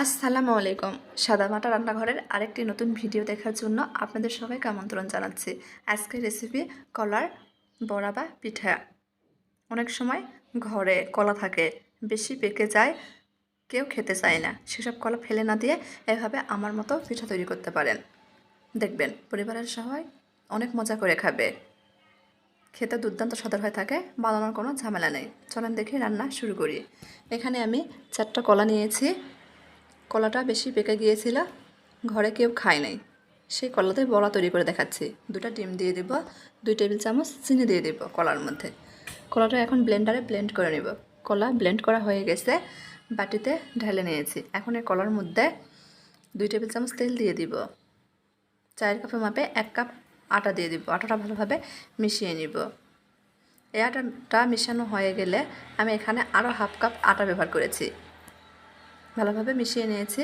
আসসালামু আলাইকুম। সাদামাটা রান্নাঘরের আরেকটি নতুন ভিডিও দেখার জন্য আপনাদের সবাইকে আমন্ত্রণ জানাচ্ছি। আজকের রেসিপি কলার বড়া বা পিঠা। অনেক সময় ঘরে কলা থাকে, বেশি পেকে যায়, কেউ খেতে চায় না। সেসব কলা ফেলে না দিয়ে এভাবে আমার মতো পিঠা তৈরি করতে পারেন। দেখবেন, পরিবারের সবাই অনেক মজা করে খাবে। খেতে দুর্দান্ত সদর হয়ে থাকে, বানানোর কোনো ঝামেলা নেই। চলেন দেখি রান্না শুরু করি। এখানে আমি চারটা কলা নিয়েছি। কলাটা বেশি পেকে গিয়েছিল, ঘরে কেউ খায় নাই। সেই কলাতে বড়া তৈরি করে দেখাচ্ছি। দুটো ডিম দিয়ে দিব, দুই টেবিল চামচ চিনি দিয়ে দিব কলার মধ্যে। কলাটা এখন ব্লেন্ডারে ব্লেন্ড করে নেব। কলা ব্লেন্ড করা হয়ে গেছে, বাটিতে ঢেলে নিয়েছি। এখন এই কলার মধ্যে দুই টেবিল চামচ তেল দিয়ে দিব। চায়ের কাপের মাপে এক কাপ আটা দিয়ে দিব। আটাটা ভালোভাবে মিশিয়ে নিব। এই আটাটা মিশানো হয়ে গেলে আমি এখানে আরও হাফ কাপ আটা ব্যবহার করেছি। ভালোভাবে মিশিয়ে নিয়েছি।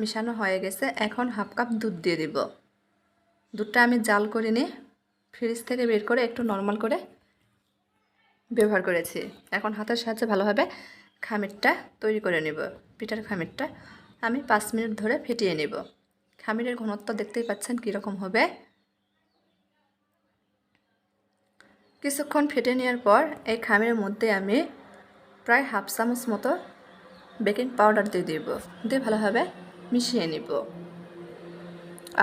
মিশানো হয়ে গেছে। এখন হাফ কাপ দুধ দিয়ে দিব। দুধটা আমি জাল করে নিয়ে ফ্রিজ থেকে বের করে একটু নর্মাল করে ব্যবহার করেছি। এখন হাতের সাহায্যে ভালোভাবে খামিরটা তৈরি করে নেব। পিঠার খামিরটা আমি পাঁচ মিনিট ধরে ফেটিয়ে নেব। খামিরের ঘনত্ব দেখতেই পাচ্ছেন কীরকম হবে। কিছুক্ষণ ফেটে নেওয়ার পর এই খামিরের মধ্যে আমি প্রায় হাফ চামচ মতো বেকিং পাউডার দিয়ে দিব, দিয়ে ভালোভাবে মিশিয়ে নিব।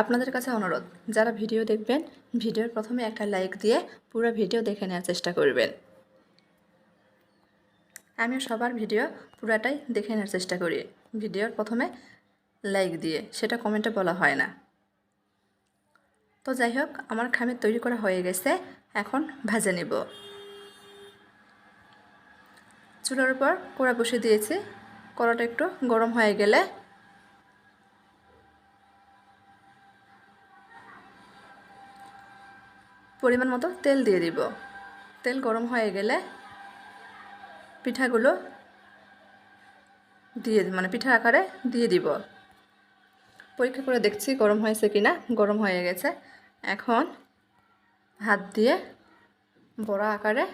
আপনাদের কাছে অনুরোধ, যারা ভিডিও দেখবেন, ভিডিওর প্রথমে একটা লাইক দিয়ে পুরো ভিডিও দেখে নেওয়ার চেষ্টা করবেন। আমি সবার ভিডিও পুরাটাই দেখে নেওয়ার চেষ্টা করি, ভিডিওর প্রথমে লাইক দিয়ে, সেটা কমেন্টে বলা হয় না। তো যাই হোক, আমার খামির তৈরি করা হয়ে গেছে, এখন ভাজে নিব। চুলার উপর কোড়া বসিয়ে দিয়েছি কড়াটা একটু গরম হয়ে গেলে পরিমাণ মতো তেল দিয়ে দিব। তেল গরম হয়ে গেলে পিঠাগুলো দিয়ে মানে পিঠা আকারে দিয়ে দিব। পরীক্ষা করে দেখছি গরম হয়েছে কি না গরম হয়ে গেছে। এখন হাত দিয়ে বড়া আকারে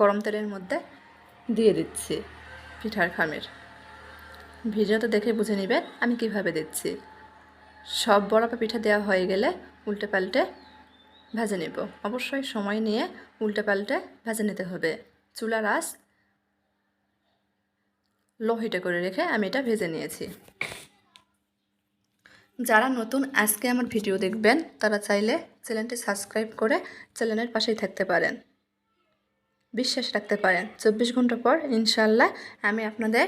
গরম তেলের মধ্যে দিয়ে দিচ্ছি। পিঠার খামের। ভিডিওতে দেখে বুঝে নেবেন আমি কীভাবে দিচ্ছি। সব বড়া বা পিঠা দেওয়া হয়ে গেলে উল্টে পাল্টে ভেজে নেব। অবশ্যই সময় নিয়ে উল্টে পাল্টে ভেজে নিতে হবে। চুলার আঁচ লো হিটে করে রেখে আমি এটা ভেজে নিয়েছি। যারা নতুন আজকে আমার ভিডিও দেখবেন, তারা চাইলে চ্যানেলটি সাবস্ক্রাইব করে চ্যানেলের পাশেই থাকতে পারেন। বিশ্বাস রাখতে পারেন। চব্বিশ ঘণ্টা পর ইনশাল্লাহ আমি আপনাদের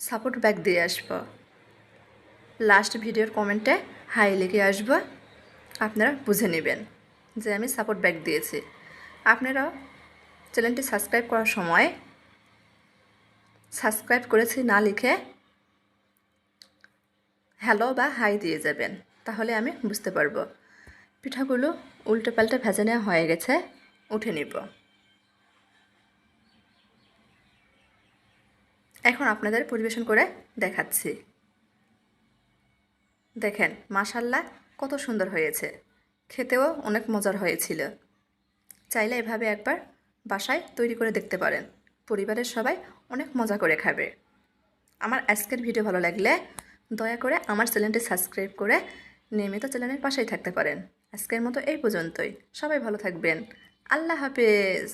সাপোর্ট ব্যাক দিয়ে আসব। লাস্ট ভিডিওর কমেন্টে হাই লিখে আসব। আপনারা বুঝে নেবেন যে আমি সাপোর্ট ব্যাক দিয়েছি। আপনারাও চ্যানেলটি সাবস্ক্রাইব করার সময় সাবস্ক্রাইব করেছি না লিখে হ্যালো বা হাই দিয়ে যাবেন। তাহলে আমি বুঝতে পারব। পিঠাগুলো উল্টে পাল্টে ভেজে নেওয়া হয়ে গেছে, উঠে নিব। এখন আপনাদের পরিবেশন করে দেখাচ্ছি। দেখেন মাশাল্লাহ কত সুন্দর হয়েছে। খেতেও অনেক মজার হয়েছিল। চাইলে এভাবে একবার বাসায় তৈরি করে দেখতে পারেন। পরিবারের সবাই অনেক মজা করে খাবে। আমার আজকের ভিডিও ভালো লাগলে দয়া করে আমার চ্যানেলটি সাবস্ক্রাইব করে নিয়মিত চ্যানেলের পাশেই থাকতে পারেন। আজকের মতো এই পর্যন্তই। সবাই ভালো থাকবেন। আল্লাহ হাফেজ।